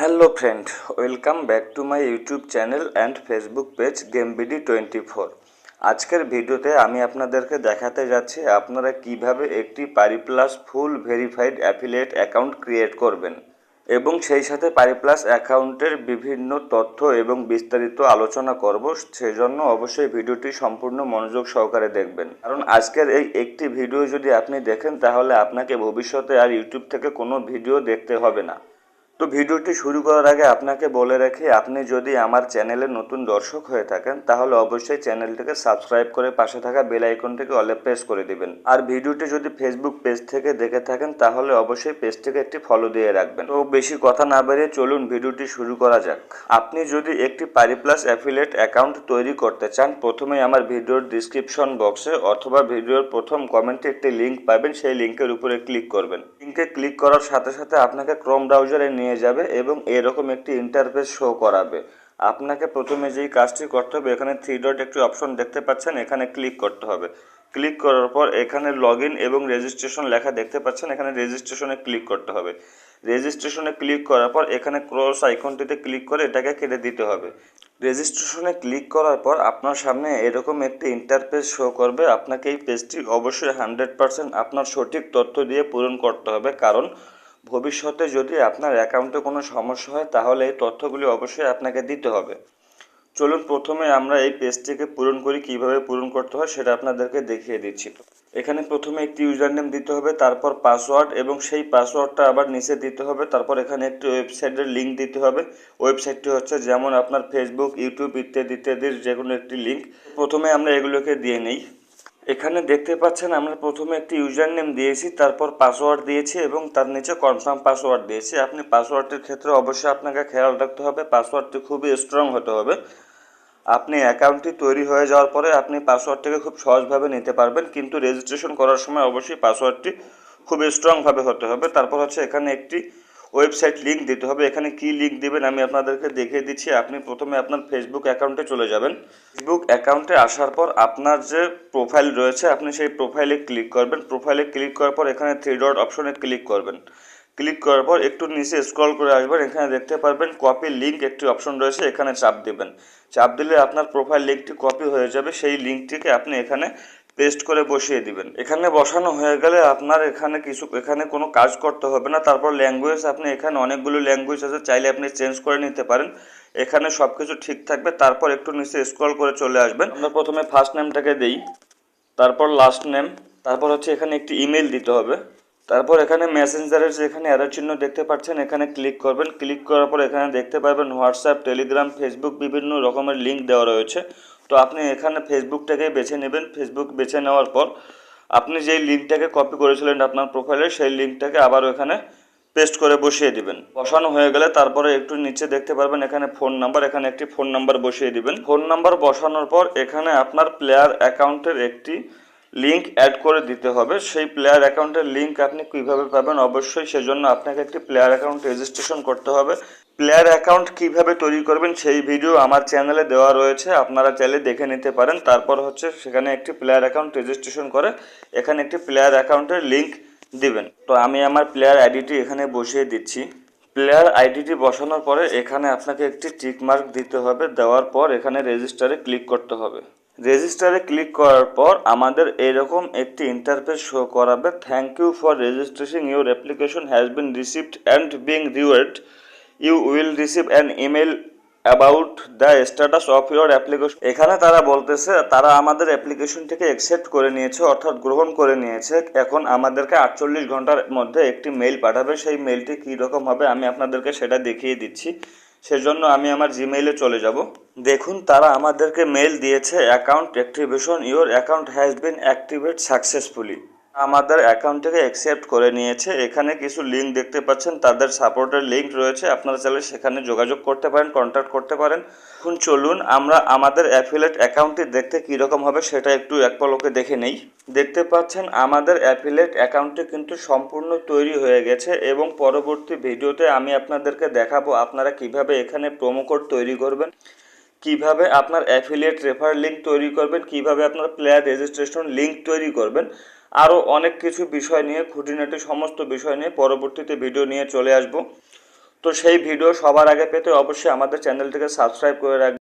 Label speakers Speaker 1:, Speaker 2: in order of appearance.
Speaker 1: Hello friend welcome back to my YouTube channel and Facebook page GameBD twenty four আজকের ভিডিওতে আমি আপনাদেরকে দেখাতে যাচ্ছি আপনারা কীভাবে একটি পারিপ্লাস full verified affiliate account create করবেন এবং সেই সাথে পারিপ্লাস অ্যাকাউন্টের বিভিন্ন তথ্য এবং বিস্তারিত আলোচনা করব। সেজন্য অবশ্যই ভিডিওটি সম্পূর্ণ মনোযোগ সহকারে দেখবেন। কারণ আজকের এই একটি ভিডিও যদি আপনি দেখেন, তাহলে আপনাকে ভবিষ্যতে আর ইউটিউব থেকে কোনো ভিডিও দেখতে হবে না। তো ভিডিওটি শুরু করার আগে আপনাকে বলে রাখি, আপনি যদি আমার চ্যানেলে নতুন দর্শক হয়ে থাকেন, তাহলে অবশ্যই চ্যানেলটিকে সাবস্ক্রাইব করে পাশে থাকা বেল আইকনটিকে অলে প্রেস করে দিবেন। আর ভিডিওটি যদি ফেসবুক পেজ থেকে দেখে থাকেন, তাহলে অবশ্যই পেজটিকে একটি ফলো দিয়ে রাখবেন। তো বেশি কথা না বেরিয়ে চলুন ভিডিওটি শুরু করা যাক। আপনি যদি একটি পারিপ্লাস অ্যাফিলিয়েট অ্যাকাউন্ট তৈরি করতে চান, প্রথমেই আমার ভিডিওর ডিসক্রিপশন বক্সে অথবা ভিডিওর প্রথম কমেন্টে একটি লিঙ্ক পাবেন, সেই লিঙ্কের উপরে ক্লিক করবেন। লিঙ্কে ক্লিক করার সাথে সাথে আপনাকে ক্রোম ব্রাউজারে নিয়ে যাবে এবং এরকম একটি ইন্টারফেস শো করাবে। আপনাকে প্রথমে যেই কাজটি করতে হবে, এখানে থ্রি ডট একটি অপশন দেখতে পাচ্ছেন, এখানে ক্লিক করতে হবে। ক্লিক করার পর এখানে লগ এবং রেজিস্ট্রেশন লেখা দেখতে পাচ্ছেন, এখানে রেজিস্ট্রেশনে ক্লিক করতে হবে। রেজিস্ট্রেশনে ক্লিক করার পর এখানে ক্রস আইকনটিতে ক্লিক করে এটাকে কেটে দিতে হবে। রেজিস্ট্রেশনে ক্লিক করার পর আপনার সামনে এরকম একটি ইন্টারফেস শো করবে। আপনাকে এই পেজটি অবশ্যই হান্ড্রেড আপনার সঠিক তথ্য দিয়ে পূরণ করতে হবে। কারণ ভবিষ্যতে যদি আপনার অ্যাকাউন্টে কোনো সমস্যা হয়, তাহলে এই তথ্যগুলি অবশ্যই আপনাকে দিতে হবে। চলুন প্রথমে আমরা এই পেজটিকে পূরণ করি, কীভাবে পূরণ করতে হয় সেটা আপনাদেরকে দেখিয়ে দিচ্ছি। এখানে প্রথমে একটি ইউজার নেম দিতে হবে, তারপর পাসওয়ার্ড এবং সেই পাসওয়ার্ডটা আবার নিচে দিতে হবে, তারপর এখানে একটি ওয়েবসাইটের লিঙ্ক দিতে হবে। ওয়েবসাইটটি হচ্ছে যেমন আপনার ফেসবুক ইউটিউব ইত্যাদি ইত্যাদির যে কোনো একটি লিঙ্ক প্রথমে আমরা এগুলোকে দিয়ে নেই। এখানে দেখতে পাচ্ছেন, আমরা প্রথমে একটি ইউজার নেম দিয়েছি, তারপর পাসওয়ার্ড দিয়েছি এবং তার নিচে কনফার্ম পাসওয়ার্ড দিয়েছি। আপনি পাসওয়ার্ডের ক্ষেত্রে অবশ্যই আপনাকে খেয়াল রাখতে হবে, পাসওয়ার্ডটি খুবই স্ট্রং হতে হবে। আপনি অ্যাকাউন্টটি তৈরি হয়ে যাওয়ার পরে আপনি পাসওয়ার্ডটিকে খুব সহজভাবে নিতে পারবেন, কিন্তু রেজিস্ট্রেশন করার সময় অবশ্যই পাসওয়ার্ডটি খুব স্ট্রংভাবে হতে হবে। তারপর হচ্ছে এখানে একটি ওয়েবসাইট লিঙ্ক দিতে হবে। এখানে কি লিঙ্ক দেবেন আমি আপনাদেরকে দেখিয়ে দিচ্ছি। আপনি প্রথমে আপনার ফেসবুক অ্যাকাউন্টে চলে যাবেন। ফেসবুক অ্যাকাউন্টে আসার পর আপনার যে প্রোফাইল রয়েছে, আপনি সেই প্রোফাইলে ক্লিক করবেন। প্রোফাইলে ক্লিক করার পর এখানে থ্রি ডট অপশনে ক্লিক করবেন। ক্লিক করার পর একটু নিচে স্ক্রল করে আসবেন। এখানে দেখতে পারবেন কপি লিঙ্ক একটি অপশন রয়েছে, এখানে চাপ দেবেন। চাপ দিলে আপনার প্রোফাইল লিঙ্কটি কপি হয়ে যাবে। সেই লিঙ্কটিকে আপনি এখানে পেস্ট করে বসিয়ে দিবেন। এখানে বসানো হয়ে গেলে আপনার এখানে কিছু, এখানে কোনো কাজ করতে হবে না। তারপর ল্যাঙ্গুয়েজ আপনি এখানে অনেকগুলো ল্যাঙ্গুয়েজ আছে, চাইলে আপনি চেঞ্জ করে নিতে পারেন। এখানে সব কিছু ঠিক থাকবে। তারপর একটু নিচে স্ক্রল করে চলে আসবেন। আমরা প্রথমে ফার্স্ট নেমটাকে দিই, তারপর লাস্ট নেম তারপর হচ্ছে এখানে একটি ইমেল দিতে হবে। তারপর এখানে মেসেঞ্জারের যেখানে অ্যারো চিহ্ন দেখতে পাচ্ছেন, এখানে ক্লিক করবেন। ক্লিক করার পর এখানে দেখতে পাবেন হোয়াটসঅ্যাপ টেলিগ্রাম ফেসবুক বিভিন্ন রকমের লিঙ্ক দেওয়া রয়েছে। তো আপনি এখানে ফেসবুকটাকে বেছে নেবেন। ফেসবুক বেছে নেওয়ার পর আপনি যেই লিঙ্কটাকে কপি করেছিলেন আপনার প্রোফাইলে সেই লিঙ্কটাকে আবার ওখানে পেস্ট করে বসিয়ে দিবেন। বসানো হয়ে গেলে তারপরে একটু নিচে দেখতে পারবেন, এখানে ফোন নাম্বার এখানে একটি ফোন নাম্বার বসিয়ে দিবেন। ফোন নাম্বার বসানোর পর এখানে আপনার প্লেয়ার অ্যাকাউন্টের একটি লিঙ্ক অ্যাড করে দিতে হবে। সেই প্লেয়ার অ্যাকাউন্টের লিঙ্ক আপনি কীভাবে পাবেন? অবশ্যই সেজন্য আপনাকে একটি প্লেয়ার অ্যাকাউন্ট রেজিস্ট্রেশন করতে হবে। প্লেয়ার অ্যাকাউন্ট কীভাবে তৈরি করবেন সেই ভিডিও আমার চ্যানেলে দেওয়া রয়েছে। আপনারা চাইলে দেখে নিতে পারেন। তারপর হচ্ছে সেখানে একটি প্লেয়ার অ্যাকাউন্ট রেজিস্ট্রেশন করে এখানে একটি প্লেয়ার অ্যাকাউন্টের লিঙ্ক দিবেন। তো আমি আমার প্লেয়ার আইডিটি এখানে বসিয়ে দিচ্ছি। প্লেয়ার আইডিটি বসানোর পরে এখানে আপনাকে একটি টিক মার্ক দিতে হবে। দেওয়ার পর এখানে রেজিস্টারে ক্লিক করতে হবে। রেজিস্টারে ক্লিক করার পর আমাদের এরকম একটি ইন্টারফেস শো করাবে। Thank you for registration your application has been received and being reviewed you will receive an email about the status of your application এখানে তারা বলতেছে, তারা আমাদের অ্যাপ্লিকেশনটিকে অ্যাকসেপ্ট করে নিয়েছে, অর্থাৎ গ্রহণ করে নিয়েছে। এখন আমাদেরকে আটচল্লিশ ঘণ্টার মধ্যে একটি মেইল পাঠাবে। সেই মেইলটি কী রকম হবে আমি আপনাদেরকে সেটা দেখিয়ে দিচ্ছি। সেজন্য আমি আমার জিমেইলে চলে যাব। দেখুন, তারা আমাদেরকে মেইল দিয়েছে account activation your account has been activate successfully আমাদের অ্যাকাউন্টটিকে অ্যাকসেপ্ট করে নিয়েছে। এখানে কিছু লিঙ্ক দেখতে পাচ্ছেন, তাদের সাপোর্টের লিঙ্ক রয়েছে। আপনারা চাইলে সেখানে যোগাযোগ করতে পারেন কন্ট্যাক্ট করতে পারেন। এখন চলুন, আমরা আমাদের অ্যাফিলেট অ্যাকাউন্টটি দেখতে কীরকম হবে সেটা একটু এক পলকে দেখে নেই। দেখতে পাচ্ছেন, আমাদের অ্যাফিলেট অ্যাকাউন্টটি কিন্তু সম্পূর্ণ তৈরি হয়ে গেছে এবং পরবর্তী ভিডিওতে আমি আপনাদেরকে দেখাবো আপনারা কীভাবে এখানে প্রোমো কোড তৈরি করবেন, কীভাবে আপনার অ্যাফিলিয়েট রেফার লিঙ্ক তৈরি করবেন, কীভাবে আপনার প্লেয়ার রেজিস্ট্রেশন লিঙ্ক তৈরি করবেন। আরও অনেক কিছু বিষয় নিয়ে, খুঁটিনাটি সমস্ত বিষয় নিয়ে পরবর্তীতে ভিডিও নিয়ে চলে আসব। তো সেই ভিডিও সবার আগে পেতে অবশ্যই আমাদের চ্যানেলটিকে সাবস্ক্রাইব করে রাখবেন।